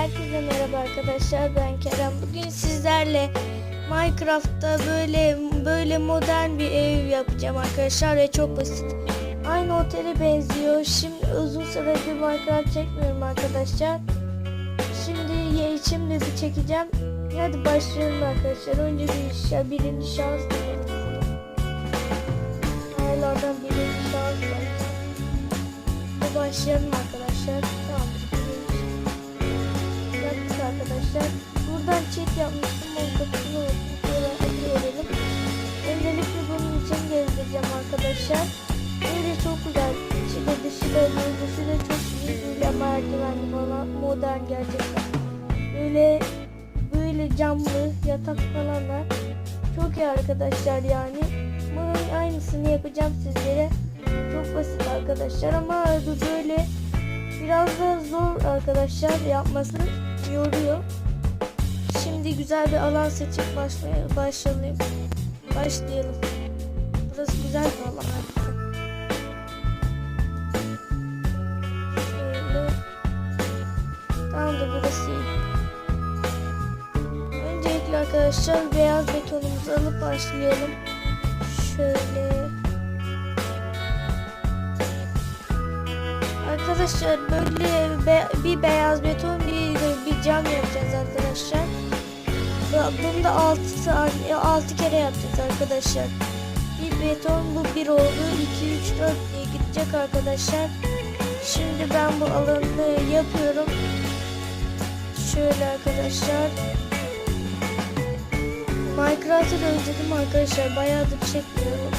Herkese merhaba arkadaşlar ben Kerem. Bugün sizlerle Minecraft'ta böyle böyle modern bir ev yapacağım arkadaşlar ve çok basit. Aynı otele benziyor. Şimdi uzun süredir Minecraft çekmiyorum arkadaşlar. Şimdi ye şimdi çekeceğim. Hadi başlayalım arkadaşlar. Önce bir şa birinci şans diyelim. Aylardan birinci şans başlayalım arkadaşlar. Tamam. Arkadaşlar. Buradan çek yapmıştım. Şöyle ekleyelim. Öncelikle bunun için gezdireceğim arkadaşlar. Böyle çok güzel. İçi de dışı da dışı da çok iyi. Böyle merdivenli falan. Modern gerçekten. Böyle böyle camlı yatak falan var. Çok iyi arkadaşlar yani. Bunun aynısını yapacağım sizlere. Çok basit arkadaşlar ama bu böyle biraz da zor arkadaşlar yapması yoruyor. Şimdi güzel bir alan seçip başlay başlayalım. Başlayalım. Burası güzel bir alan. Şöyle. Tamamdır burası iyi. Öncelikle arkadaşlar beyaz betonumuzu alıp başlayalım. Şöyle. Arkadaşlar böyle be- bir beyaz beton bir cam yapacağız arkadaşlar. Bu- Bunu da 6 6 kere yapacağız arkadaşlar. Bir beton bu bir oldu. 2 3 4 diye gidecek arkadaşlar. Şimdi ben bu alanı yapıyorum. Şöyle arkadaşlar. Minecraft'ı özledim arkadaşlar. Bayağıdır çekmiyorum.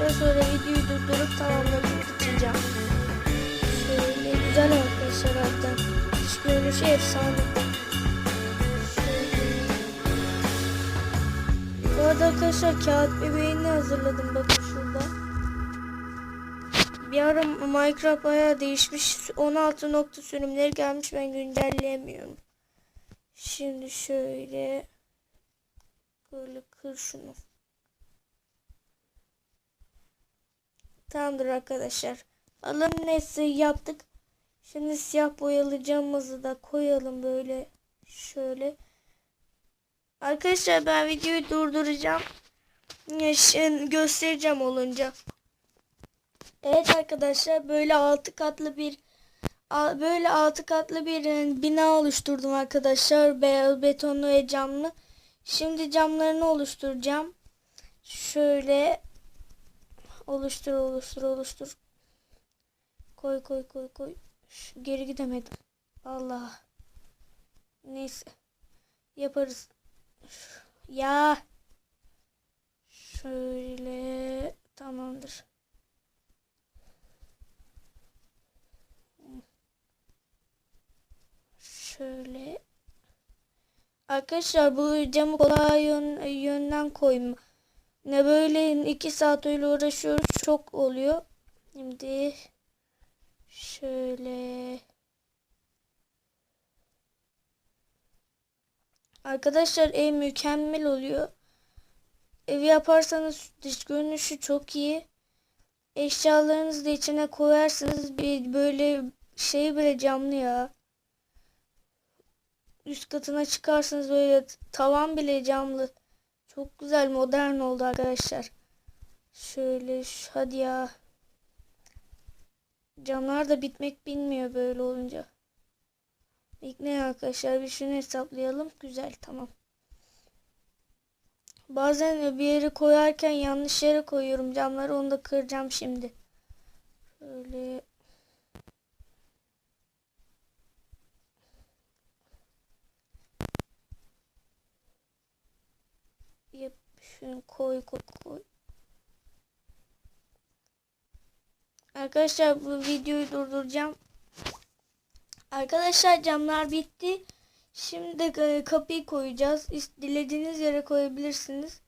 Arkadaşlar. Sonra videoyu durdurup tamamlatıp bitireceğim. Şöyle güzel arkadaşlar hatta. Dış görünüşü efsane. Bu arada arkadaşlar kağıt bebeğini hazırladım bakın şurada. Bir ara Minecraft bayağı değişmiş. 16 nokta sürümleri gelmiş ben güncelleyemiyorum. Şimdi şöyle böyle kır şunu. Tamamdır arkadaşlar. Alanın neyse yaptık. Şimdi siyah boyalı camımızı da koyalım böyle şöyle. Arkadaşlar ben videoyu durduracağım. Ya, Şimdi göstereceğim olunca. Evet arkadaşlar böyle altı katlı bir böyle altı katlı bir e, bina oluşturdum arkadaşlar. Beyaz betonlu ve camlı. Şimdi camlarını oluşturacağım. Şöyle oluştur oluştur oluştur. Koy koy koy koy. Şu, geri gidemedim. Allah. Neyse. Yaparız. Ya. Şöyle tamamdır. Şöyle. Arkadaşlar bu camı kolay yön, yönden koyma. Ne böyle iki saat öyle uğraşıyoruz çok oluyor. Şimdi şöyle. Arkadaşlar ev mükemmel oluyor. Evi yaparsanız dış görünüşü çok iyi. Eşyalarınızı da içine koyarsınız bir böyle şey bile camlı ya. Üst katına çıkarsınız böyle tavan bile camlı. Çok güzel modern oldu arkadaşlar. Şöyle hadi ya. Camlar da bitmek bilmiyor böyle olunca. İlk ne arkadaşlar bir şunu hesaplayalım. Güzel tamam. Bazen bir yere koyarken yanlış yere koyuyorum camları onu da kıracağım şimdi. Şöyle şunu koy koy koy. Arkadaşlar bu videoyu durduracağım. Arkadaşlar camlar bitti. Şimdi e, kapıyı koyacağız. Dilediğiniz yere koyabilirsiniz.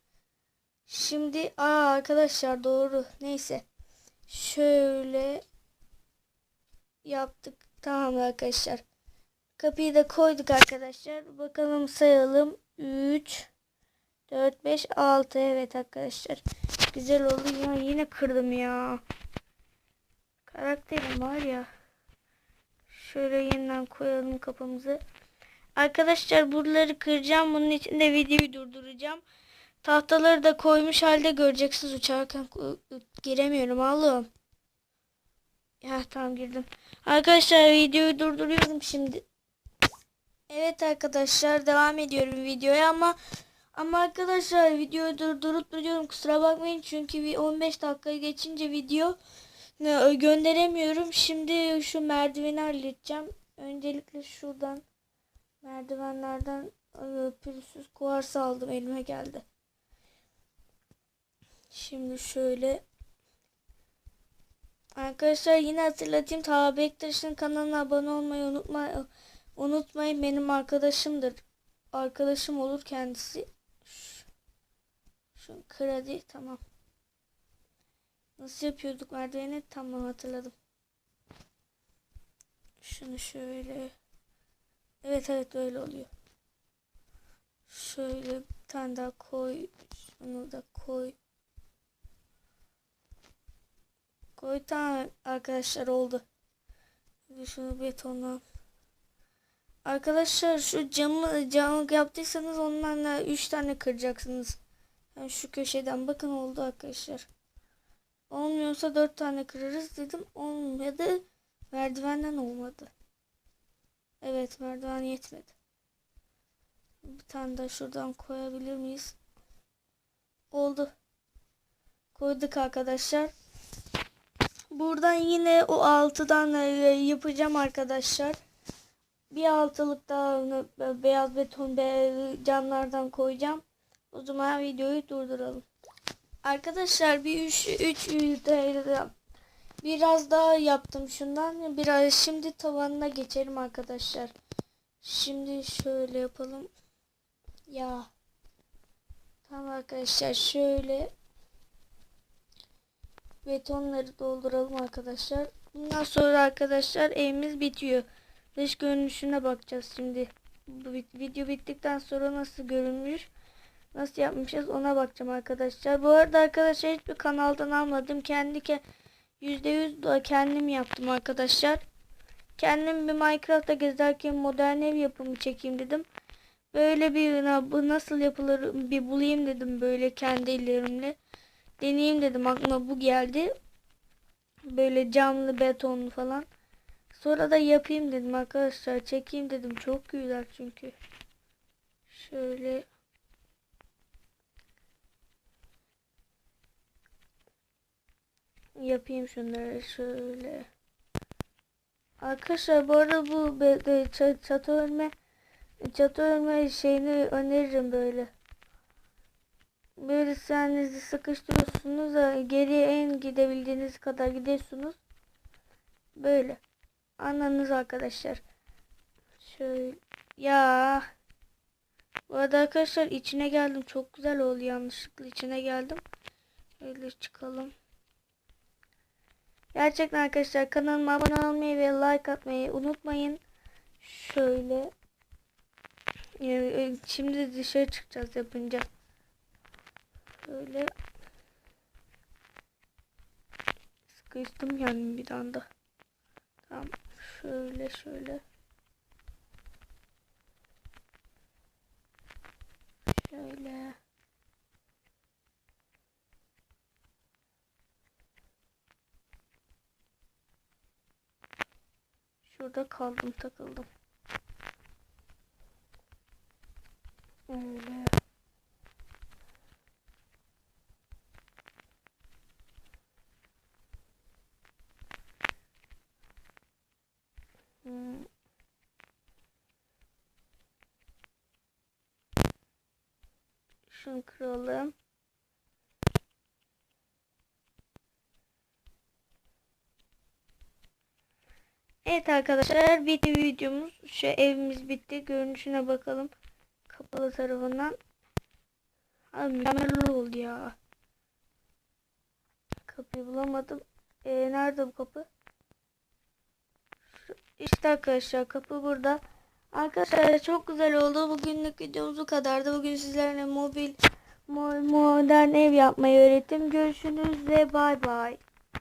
Şimdi aa arkadaşlar doğru. Neyse. Şöyle yaptık. Tamam arkadaşlar. Kapıyı da koyduk arkadaşlar. Bakalım sayalım. 3 4, 5, 6. Evet arkadaşlar. Güzel oldu. Ya yine kırdım ya. Karakterim var ya. Şöyle yeniden koyalım kapımızı. Arkadaşlar buraları kıracağım. Bunun için de videoyu durduracağım. Tahtaları da koymuş halde göreceksiniz uçarken giremiyorum oğlum. Ya tamam girdim. Arkadaşlar videoyu durduruyorum şimdi. Evet arkadaşlar devam ediyorum videoya ama ama arkadaşlar videoyu durdurup duruyorum kusura bakmayın çünkü bir 15 dakika geçince video e, gönderemiyorum. Şimdi şu merdiveni halledeceğim. Öncelikle şuradan merdivenlerden e, pürüzsüz kuarsı aldım elime geldi. Şimdi şöyle Arkadaşlar yine hatırlatayım. Taha Bektaş'ın kanalına abone olmayı unutma, unutmayın. Benim arkadaşımdır. Arkadaşım olur kendisi. Şu, kredi tamam. Nasıl yapıyorduk merdiveni? Tamam hatırladım. Şunu şöyle. Evet evet böyle oluyor. Şöyle bir tane daha koy. Şunu da koy. Koy tamam arkadaşlar oldu. Şunu betonla. Arkadaşlar şu camı camı yaptıysanız ondan da 3 tane kıracaksınız. Yani şu köşeden bakın oldu arkadaşlar. Olmuyorsa 4 tane kırarız dedim. Olmadı. Merdivenden olmadı. Evet merdiven yetmedi. Bir tane de şuradan koyabilir miyiz? Oldu. Koyduk arkadaşlar. Buradan yine o altıdan e, yapacağım arkadaşlar. Bir altılık daha beyaz beton be- camlardan koyacağım. O zaman videoyu durduralım. Arkadaşlar bir 3 3 biraz daha yaptım şundan. Biraz şimdi tavanına geçelim arkadaşlar. Şimdi şöyle yapalım. Ya. Tamam arkadaşlar şöyle betonları dolduralım arkadaşlar. Bundan sonra arkadaşlar evimiz bitiyor. Dış görünüşüne bakacağız şimdi. Bu video bittikten sonra nasıl görünmüş, nasıl yapmışız ona bakacağım arkadaşlar. Bu arada arkadaşlar hiçbir kanaldan almadım. Kendi ke %100 da kendim yaptım arkadaşlar. Kendim bir Minecraft'ta gezerken modern ev yapımı çekeyim dedim. Böyle bir bu nasıl yapılır bir bulayım dedim böyle kendi ellerimle deneyeyim dedim aklıma bu geldi. Böyle camlı betonlu falan. Sonra da yapayım dedim arkadaşlar. Çekeyim dedim. Çok güzel çünkü. Şöyle yapayım şunları şöyle. Arkadaşlar bu arada bu çatı örme çatı örme şeyini öneririm böyle. Böyle kendinizi sıkıştırıyorsunuz da geriye en gidebildiğiniz kadar gidiyorsunuz. Böyle. Anladınız arkadaşlar. Şöyle. Ya. Bu arada arkadaşlar içine geldim. Çok güzel oldu yanlışlıkla içine geldim. Öyle çıkalım. Gerçekten arkadaşlar kanalıma abone olmayı ve like atmayı unutmayın. Şöyle. Ee, Şimdi dışarı çıkacağız yapınca. Böyle sıkıştım yani bir anda. Tamam. Şöyle şöyle. Şöyle. Şurada kaldım takıldım. Öyle. Hmm. Şunu kıralım. Evet arkadaşlar bitti videomuz. Şu evimiz bitti. Görünüşüne bakalım. Kapalı tarafından. Abi mükemmel oldu ya. Kapıyı bulamadım. Ee, nerede bu kapı? Şu- İşte arkadaşlar kapı burada. Arkadaşlar çok güzel oldu. Bugünlük videomuz bu kadardı. Bugün sizlerle mobil modern ev yapmayı öğrettim. Görüşünüz ve bay bay.